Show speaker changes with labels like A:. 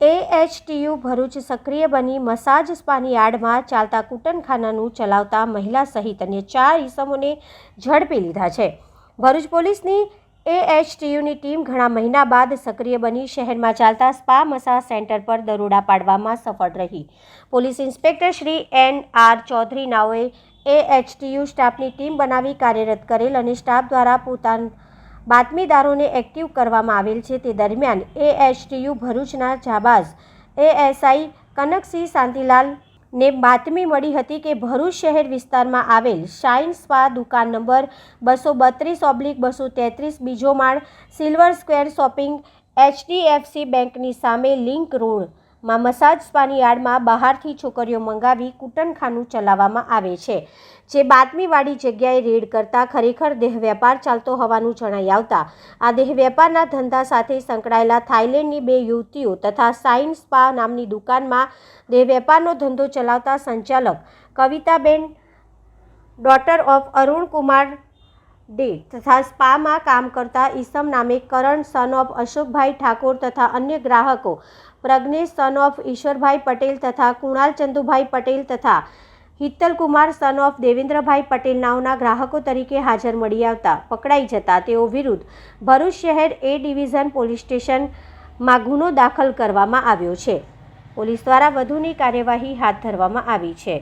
A: AHTU Bharuch સક્રિય બની massage સ્પાની આડમાં ચાલતા કૂટનખાનાનું ચલાવતા મહિલા સહિત અન્ય ચાર ઈસમોને ઝડપી લીધા છે. ભરૂચ પોલીસની એએચટીયુની ટીમ ઘણા મહિના બાદ સક્રિય બની શહેરમાં ચાલતા સ્પા મસાજ સેન્ટર પર દરોડા પાડવામાં સફળ રહી. Police inspector Shri N R Chaudhary નાઓએ AHTU સ્ટાફની ટીમ બનાવી કાર્યરત કરેલ અને સ્ટાફ દ્વારા પોતાના બાતમીદારોને એક્ટિવ કરવામાં આવેલ છે તે દરમિયાન એએચટીયુ ભરૂચના જાબાઝ એએસઆઈ કનકસિંહ શાંતિલાલ ને બાતમી મળી હતી કે ભરૂચ શહેર વિસ્તારમાં આવેલ શાઇન સ્પા દુકાન નંબર બસો બત્રીસ ઓબ્લિક બસો તેત્રીસ બીજો માળ સિલ્વર સ્ક્વેર શોપિંગ એચડીએફસી બેંકની સામે લિંક રોડમાં મસાજ સ્પાની યાર્ડમાં બહારથી છોકરીઓ મંગાવી કૂટનખાનું ચલાવવામાં આવે છે. જે બાતમીવાળી જગ્યાએ રેડ કરતા ખરેખર દેહ વેપાર ચાલતો હોવાનું જણાઈ આવતા, આ દેહ વેપારના ધંધા સાથે સંકળાયેલા થાઇલેન્ડની બે યુવતીઓ તથા સાઇન સ્પા નામની દુકાનમાં દેહ વેપારનો ધંધો ચલાવતા સંચાલક કવિતાબેન daughter of Arun Kumar day તથા સ્પામાં કામ કરતા ઈસમ નામે કરણ સન ઓફ અશોકભાઈ ઠાકોર તથા અન્ય ગ્રાહકો, પ્રજ્ઞેશ સન ઓફ ઈશ્વરભાઈ પટેલ તથા કુણાલ ચંદુભાઈ પટેલ તથા હિત્તલકુમાર સન ઓફ દેવેન્દ્રભાઈ પટેલ નાઓના ગ્રાહકો તરીકે હાજર મળી આવતા પકડાઈ જતા તેઓ વિરુદ્ધ ભરૂચ શહેર એ ડિવિઝન પોલીસ સ્ટેશનમાં ગુનો દાખલ કરવામાં આવ્યો છે. પોલીસ દ્વારા વધુની કાર્યવાહી હાથ ધરવામાં આવી છે.